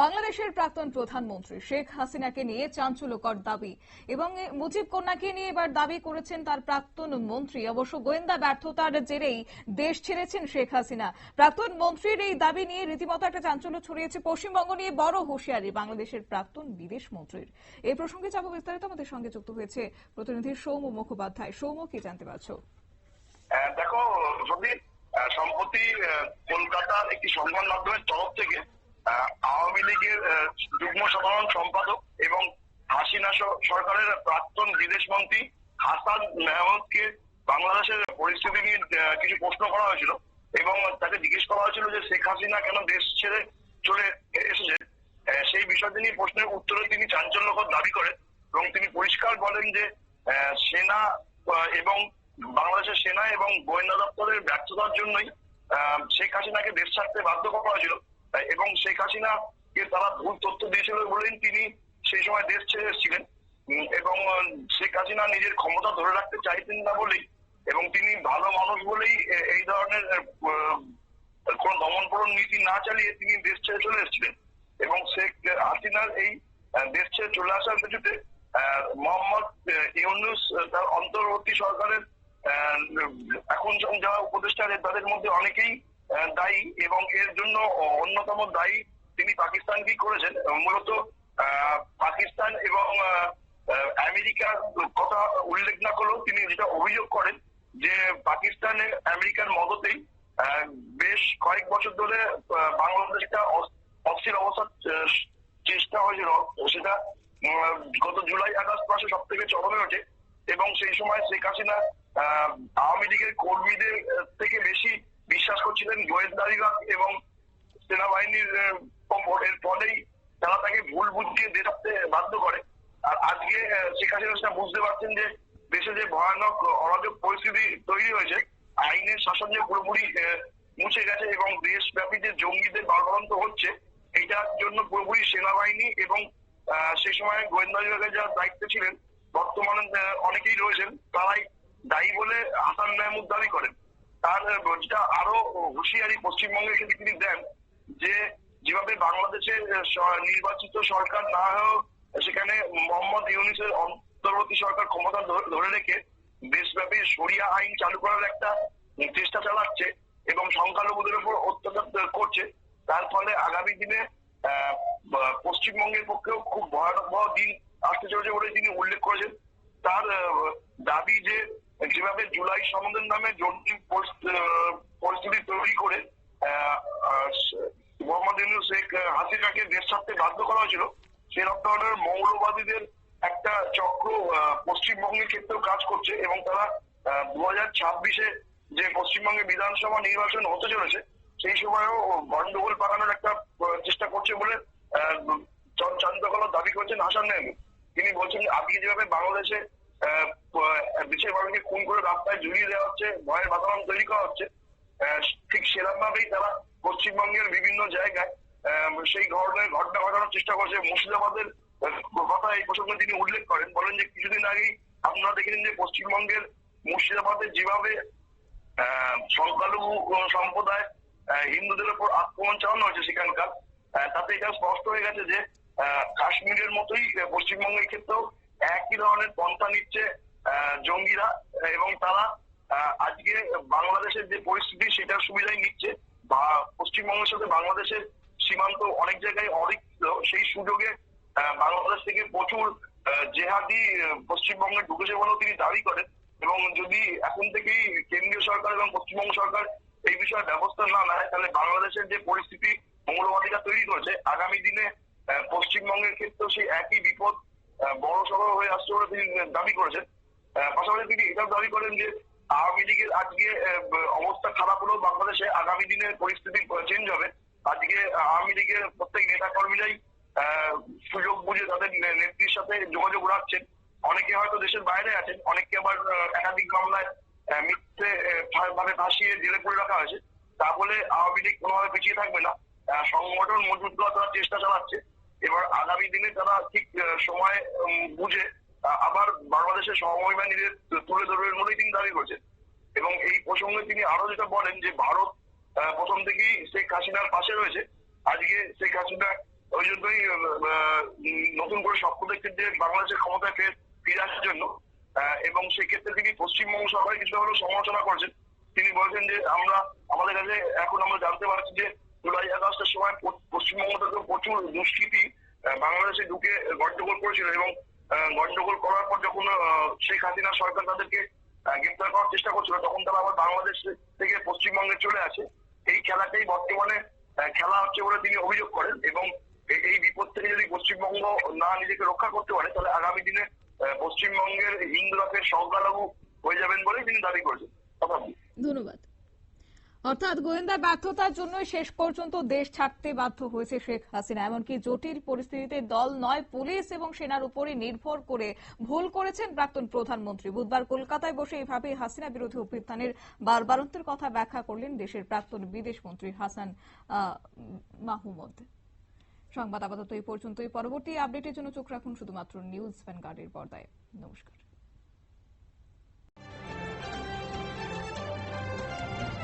বাংলাদেশের প্রাক্তন প্রধানমন্ত্রী শেখ হাসিনাকে নিয়ে চাঞ্চল্যকর দাবি এবং মুজিব কন্যাকে নিয়ে এবার দাবি করেছেন তার প্রাক্তন মন্ত্রী। অবশ্য গোয়েন্দা ব্যর্থতার জেরেই দেশ ছেড়েছেন শেখ হাসিনা। প্রাক্তন মন্ত্রীর এই দাবি নিয়ে রীতিমতো একটা চাঞ্চল্য ছড়িয়েছে পশ্চিমবঙ্গ নিয়ে বড় হুঁশিয়ারি বাংলাদেশের প্রাক্তন বিদেশ মন্ত্রীর। এই প্রসঙ্গে যাব বিস্তারিত, আমাদের সঙ্গে যুক্ত হয়েছে প্রতিনিধি সৌম্য মুখোপাধ্যায়। সৌম্য, কি জানতে পারছ? দেখো সম্প্রতি কলকাতার একটি সংবাদ মাধ্যমের তরফ থেকে আওয়ামী লীগের যুগ্ম সাধারণ সম্পাদক এবং হাসিনা সরকারের প্রাক্তন বিদেশ মন্ত্রী হাসান মেহমুদকে বাংলাদেশের পরিস্থিতি নিয়ে কিছু প্রশ্ন করা হয়েছিল এবং তাকে জিজ্ঞেস করা হয়েছিল যে শেখ হাসিনা কেন দেশ ছেড়ে চলে এসেছে? সেই বিষয়টি নিয়ে প্রশ্নের উত্তরে তিনি চাঞ্চল্যকর দাবি করেন এবং তিনি পরিষ্কার বলেন যে সেনা এবং বাংলাদেশের সেনা এবং গোয়েন্দা দপ্তরের ব্যর্থতার জন্যই শেখ হাসিনাকে দেশ ছাড়তে বাধ্য করা হয়েছিল। এবং শেখ হাসিনা কে তারা ভুল তথ্য দিয়েছিল বলেই তিনি সেই সময় দেশ ছেড়ে এসেছিলেন। এবং শেখ হাসিনা নিজের ক্ষমতা ধরে রাখতে চাইতেন না বলেই এবং তিনি ভালো মানুষ বলেই এই ধরনের কোন দমনপূরণ নীতি না চালিয়ে তিনি দেশ ছেড়ে চলে এসেছিলেন। এবং শেখ হাসিনার এই দেশ ছেড়ে চলে আসার কিছুতে মোহাম্মদ ইউনুস তার অন্তর্বর্তী সরকারের এখন যারা উপদেষ্টা তাদের মধ্যে অনেকেই দায়ী এবং এর জন্য অন্যতম দায়ী তিনি পাকিস্তানকেই করেছেন? মূলত পাকিস্তান এবং আমেরিকার কথা উল্লেখ না করলেও তিনি যেটা অভিযোগ করেন যে পাকিস্তানে আমেরিকার মদতেই বেশ কয়েক বছর ধরে আহ, বাংলাদেশ একটা অস্থির অবস্থার চেষ্টা হয়েছিল। সেটা গত জুলাই আগস্ট মাসে সব থেকে চরমে ওঠে এবং সেই সময় শেখ হাসিনা আওয়ামী লীগের কর্মীদের বিশ্বাস করছিলেন এবং সেনাবাহিনীর এর ফলেই তারা তাকে ভুল বুঝিয়ে দেশ বাধ্য করে। আর আজকে শেখ হাসিনা বুঝতে পারছেন যে, দেশে যে ভয়ানক অরাজক পরিস্থিতি তৈরি হয়েছে, আইনের শাসন যে পুরোপুরি মুছে গেছে এবং দেশব্যাপী যে জঙ্গিদের বাড়বাড়ন্ত হচ্ছে এইটার জন্য পুরোপুরি সেনাবাহিনী এবং সেই সময় গোয়েন্দা বিভাগের যারা দায়িত্বে ছিলেন, বর্তমানে অনেকেই রয়েছেন, তারাই দায়ী বলে হাসান মেহমুদ দাবি করেন। তার যেটা আরও হুঁশিয়ারি ক্ষেত্রে তিনি দেন যে যেভাবে বাংলাদেশের নির্বাচিত সরকার না হয়েও সেখানে মোহাম্মদ ইউনিসের অন্তর্বর্তী সরকার ক্ষমতা ধরে- রেখে দেশব্যাপী সরিয়া আইন চালু করার একটা চেষ্টা চালাচ্ছে এবং সংখ্যালঘুদের উপর অত্যাচার করছে। তার ফলে আগামী দিনে পশ্চিমবঙ্গের পক্ষেও খুব ভয়াবহ দিন আসতে চলেছে বলে তিনি উল্লেখ করেছেন। তার দাবি যে যেভাবে জুলাই সমাধান নামে আহ, পরিস্থিতি তৈরি করে মোহাম্মদ ইউনুস শেখ হাসিনাকে দেশ ছাড়তে বাধ্য করা হয়েছিল সেরকম ধরনের মৌলবাদীদের একটা চক্র পশ্চিমবঙ্গের ক্ষেত্রেও কাজ করছে এবং তারা দু হাজার ছাব্বিশে যে পশ্চিমবঙ্গে বিধানসভা নির্বাচন হতে চলেছে সেই সময়ও গন্ডগোল পাকানোর একটা চেষ্টা করছে বলে আহ, চ- চাঞ্চল্যকর দাবি করছেন হাসান মেহমুদ। তিনি বলছেন আজকে যেভাবে বাংলাদেশে দেশের মানুষকে খুন করে রাস্তায় ঝুলিয়ে দেওয়া হচ্ছে, ভয়ের বাতাবরণ তৈরি করা হচ্ছে ঠিক সেরকম ভাবেই তারা পশ্চিমবঙ্গের বিভিন্ন জায়গায় সেই ধরনের ঘটনা ঘটানোর চেষ্টা করছে। মুর্শিদাবাদের কথা এই প্রসঙ্গে তিনি উল্লেখ করেন। বলেন যে কিছুদিন আগেই আপনারা দেখে নিন যে পশ্চিমবঙ্গের মুর্শিদাবাদে যেভাবে সংখ্যালঘু সম্প্রদায় হিন্দুদের উপর আক্রমণ চালানো হয়েছে সেখানকার তাতে এটা স্পষ্ট হয়ে গেছে যে কাশ্মীরের মতোই পশ্চিমবঙ্গের ক্ষেত্রেও একই ধরনের পন্থা নিচ্ছে জঙ্গিরা এবং তারা আজকে বাংলাদেশের যে পরিস্থিতি সেটার সুবিধাই নিচ্ছে। বা পশ্চিমবঙ্গের সাথে বাংলাদেশের সীমান্ত অনেক জায়গায় অনেক সেই সুযোগে বাংলাদেশ থেকে প্রচুর জেহাদি পশ্চিমবঙ্গে ঢুকেছে বলেও তিনি দাবি করেন। এবং যদি এখন থেকেই কেন্দ্রীয় সরকার এবং পশ্চিমবঙ্গ সরকার এই বিষয়ে ব্যবস্থা না নেয়, তাহলে বাংলাদেশের যে পরিস্থিতি মৌলবাদীরা তৈরি করেছে, আগামী দিনে পশ্চিমবঙ্গের ক্ষেত্রেও সেই একই বিপদ বড় সড় হয়ে আসছে বলে তিনি দাবি করেছেন। পাশাপাশি তিনি এটাও দাবি করেন যে, আওয়ামী লীগের আজকে অবস্থা খারাপ হলেও বাংলাদেশে আগামী দিনে পরিস্থিতি চেঞ্জ হবে। আজকে আওয়ামী লীগের প্রত্যেক নেতা কর্মীরাই সুযোগ বুঝে তাদের নেত্রীর সাথে যোগাযোগ রাখছেন। অনেকে হয়তো দেশের বাইরে আছেন, অনেককে আবার একাধিক মামলায় মিথ্যে ভাবে ভাসিয়ে জেলে করে রাখা হয়েছে। তা বলে আওয়ামী লীগ কোনোভাবে পিছিয়ে থাকবে না। সংগঠন মজবুত করার চেষ্টা চালাচ্ছে। এবার আগামী দিনে তারা ঠিক সময় বুঝে আবার বাংলাদেশের সমবাহিনীদের তুলে ধরবেন বলেই তিনি দাবি করছেন। এবং এই প্রসঙ্গে তিনি আরও যেটা বলেন যে ভারত প্রথম থেকেই শেখ হাসিনার পাশে রয়েছে। আজকে শেখ হাসিনা ওই জন্যই নতুন করে স্বপ্ন দেখছেন যে বাংলাদেশের ক্ষমতায় ফের ফিরে আসার জন্য এবং সেক্ষেত্রে তিনি পশ্চিমবঙ্গ সরকার কিছুটা হলেও সমালোচনা করেছেন। তিনি বলেছেন যে আমরা, আমাদের কাছে এখন আমরা জানতে পারছি যে জুলাই আগস্টের সময় পশ্চিমবঙ্গ থেকে প্রচুর দুষ্কৃতী আহ, বাংলাদেশে ঢুকে গন্ডগোল করেছিল এবং গন্ডগোল করার পর যখন শেখ হাসিনা সরকার তাদেরকে গ্রেপ্তার করার চেষ্টা করছিল, তখন তারা আবার বাংলাদেশ থেকে পশ্চিমবঙ্গে চলে আসে। এই খেলাটাই বর্তমানে খেলা হচ্ছে বলে তিনি অভিযোগ করেন এবং এই বিপদ থেকে যদি পশ্চিমবঙ্গ না নিজেকে রক্ষা করতে পারে, তাহলে আগামী দিনে পশ্চিমবঙ্গের হিন্দুরা সংখ্যালঘু হয়ে যাবেন বলেই তিনি দাবি করেছেন। ধন্যবাদ। অর্থাৎ গোয়েন্দা ব্যর্থতার জন্য শেষ পর্যন্ত দেশ ছাড়তে বাধ্য হয়েছে শেখ হাসিনা। এমনকি জটিল পরিস্থিতিতে দল নয়, পুলিশ এবং সেনার উপরে নির্ভর করে ভুল করেছেন প্রাক্তন প্রধানমন্ত্রী। বুধবার কলকাতায় বসে এইভাবে হাসিনা বিরোধী অভ্যুত্থানের বারবারন্তের কথা ব্যাখ্যা করলেন দেশের প্রাক্তন বিদেশ মন্ত্রী হাসান মাহমুদ। সংবাদ আপাতত এই পর্যন্তই। পরবর্তী আপডেটের জন্য চোখ রাখুন শুধুমাত্র নিউজ ভ্যানগার্ডের পর্দায়। নমস্কার।